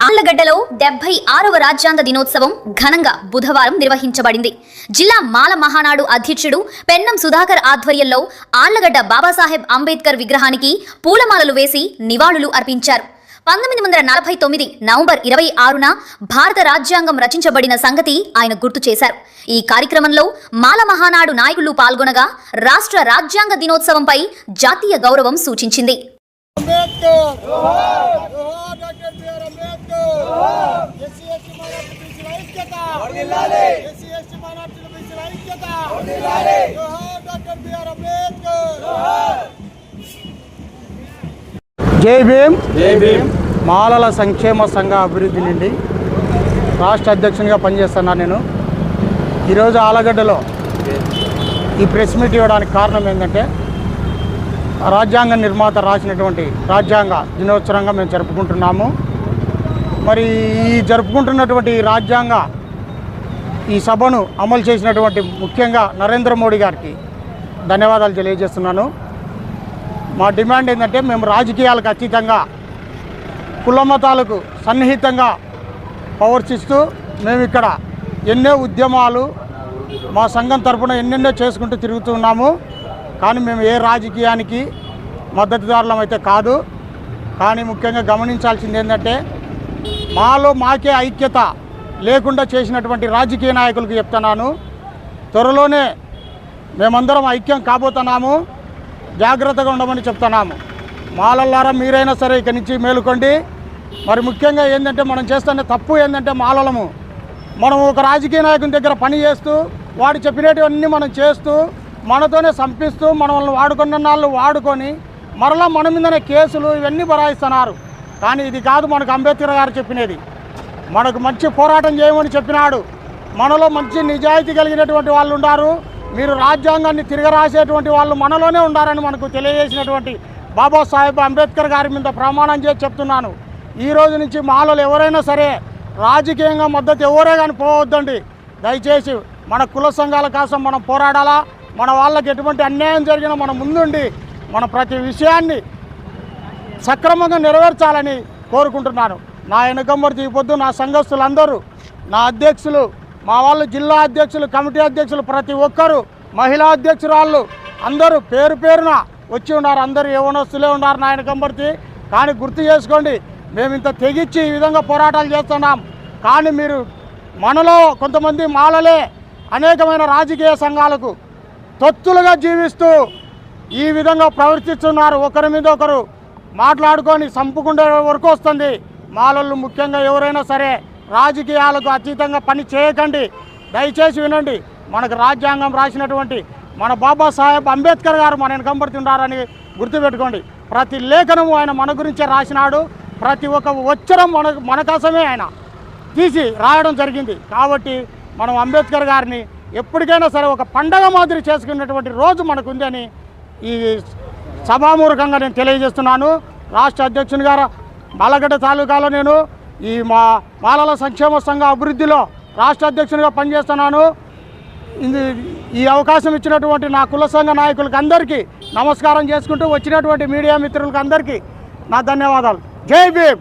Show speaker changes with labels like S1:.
S1: ఆళ్ళగడ్డలో డెబ్బై ఆరవ రాజ్యాంగ దినోత్సవం ఘనంగా బుధవారం నిర్వహించబడింది. జిల్లా మాల మహానాడు అధ్యక్షుడు పెన్నం సుధాకర్ ఆధ్వర్యంలో ఆళ్ళగడ్డ బాబాసాహెబ్ అంబేద్కర్ విగ్రహానికి పూలమాలలు వేసి నివాళులు అర్పించారు. పంతొమ్మిది వందల నలభై తొమ్మిది నవంబర్ ఇరవై ఆరున భారత రాజ్యాంగం రచించబడిన సంగతి ఆయన గుర్తు చేశారు. ఈ కార్యక్రమంలో మాల మహానాడు నాయకులు పాల్గొనగా రాష్ట్ర రాజ్యాంగ దినోత్సవంపై జాతీయ గౌరవం సూచించింది.
S2: అంబేద్కర్ జోహార్ doctor BR Ambedkar SC ST minority బీసీల ఐక్యత. ఎస్సీ ఎస్టీ మైనార్టీ బీసీల ఐక్యత. జోహార్ డాక్టర్ బిఆర్ అంబేద్కర్.
S3: జై భీమ్. జై భీమ్. మాలల సంక్షేమ సంఘ అభివృద్ధి నుండి రాష్ట్ర అధ్యక్షునిగా పనిచేస్తున్నాను నేను. ఈరోజు ఆలగడ్డలో ఈ ప్రెస్ మీట్ ఇవ్వడానికి కారణం ఏంటంటే రాజ్యాంగ నిర్మాత రాసినటువంటి రాజ్యాంగ దినోత్సవంగా మేము జరుపుకుంటున్నాము. మరి ఈ జరుపుకుంటున్నటువంటి రాజ్యాంగ ఈ సభను అమలు చేసినటువంటి ముఖ్యంగా నరేంద్ర మోడీ గారికి ధన్యవాదాలు తెలియజేస్తున్నాను. మా డిమాండ్ ఏంటంటే మేము రాజకీయాలకు అతీతంగా కుల మతాలకు సన్నిహితంగా ప్రవర్తిస్తూ మేము ఇక్కడ ఎన్నో ఉద్యమాలు మా సంఘం తరఫున ఎన్నెన్నో చేసుకుంటూ తిరుగుతున్నాము కానీ మేము ఏ రాజకీయానికి మద్దతుదారులం అయితే కాదు. కానీ ముఖ్యంగా గమనించాల్సింది ఏంటంటే మాలో మాకే ఐక్యత లేకుండా చేసినటువంటి రాజకీయ నాయకులకు చెప్తున్నాను. త్వరలోనే మేమందరం ఐక్యం కాబోతున్నాము. జాగ్రత్తగా ఉండమని చెప్తున్నాము. మాలల్లారా మీరైనా సరే ఇక్కడి నుంచి మేలుకోండి. మరి ముఖ్యంగా ఏంటంటే మనం చేస్తున్న తప్పు ఏంటంటే మాలలము. మనం ఒక రాజకీయ నాయకుని దగ్గర పని చేస్తూ వాడు చెప్పినటువన్నీ మనం చేస్తూ మనతోనే సంపిస్తూ మనల్ని వాడుకున్న వాళ్ళు వాడుకొని మరలా మన మీదనే కేసులు ఇవన్నీ బరాయిస్తున్నారు. కానీ ఇది కాదు మనకు అంబేద్కర్ గారు చెప్పినది. మనకు మంచి పోరాటం చేయమని చెప్పినాడు. మనలో మంచి నిజాయితీ కలిగినటువంటి వాళ్ళు ఉన్నారు మీరు రాజ్యాంగాన్ని తిరగరాసేటువంటి వాళ్ళు మనలోనే ఉండారని మనకు తెలియజేసినటువంటి బాబాసాహెబ్ అంబేద్కర్ గారి మీద ప్రమాణం చేసి చెప్తున్నాను. ఈ రోజు నుంచి మాలలు ఎవరైనా సరే రాజకీయంగా మద్దతు ఎవరే కానీ పోవద్దండి. దయచేసి మన కుల సంఘాల కోసం మనం పోరాడాలా? మన వాళ్ళకి ఎటువంటి అన్యాయం జరిగినా మనం ముందుండి మన ప్రతి విషయాన్ని సక్రమంగా నెరవేర్చాలని కోరుకుంటున్నాను. నా వెనకమ్మడి ఈ నా సంఘస్థులందరూ నా అధ్యక్షులు మా వాళ్ళు జిల్లా అధ్యక్షులు కమిటీ అధ్యక్షులు ప్రతి ఒక్కరూ మహిళా అధ్యక్షురాళ్ళు అందరూ పేరు పేరున వచ్చి ఉన్నారు. అందరూ యవనస్తులే ఉన్నారు నా వెనకంబడితే కానీ గుర్తు చేసుకోండి మేము ఇంత తెగిచ్చి ఈ విధంగా పోరాటాలు చేస్తున్నాం. కానీ మీరు మనలో కొంతమంది మాలలే అనేకమైన రాజకీయ సంఘాలకు తొత్తులుగా జీవిస్తూ ఈ విధంగా ప్రవర్తిస్తున్నారు. ఒకరి మీద ఒకరు మాట్లాడుకొని చంపుకుండే వరకు వస్తుంది. మాలళ్ళు ముఖ్యంగా ఎవరైనా సరే రాజకీయాలకు అతీతంగా పని చేయకండి. దయచేసి వినండి. మనకు రాజ్యాంగం రాసినటువంటి మన బాబాసాహెబ్ అంబేద్కర్ గారు మన వెనకంబడుతున్నారని గుర్తుపెట్టుకోండి. ప్రతి లేఖనము ఆయన మన గురించే రాసినాడు. ప్రతి ఒక్క వచ్చరం మన మన కోసమే ఆయన తీసి రాయడం జరిగింది. కాబట్టి మనం అంబేద్కర్ గారిని ఎప్పటికైనా సరే ఒక పండగ మాదిరి చేసుకున్నటువంటి రోజు మనకు ఉందని ఈ సభామూలకంగా నేను తెలియజేస్తున్నాను. రాష్ట్ర అధ్యక్షుని గారు బాలగడ్డ తాలూకాలో నేను ఈ మా మాలల సంక్షేమ సంఘ అభివృద్ధిలో రాష్ట్ర అధ్యక్షునిగా పనిచేస్తున్నాను. ఇది ఈ అవకాశం ఇచ్చినటువంటి నా కుల సంఘ నాయకులకు అందరికీ నమస్కారం చేసుకుంటూ వచ్చినటువంటి మీడియా మిత్రులకు అందరికీ నా ధన్యవాదాలు. జై భీమ్!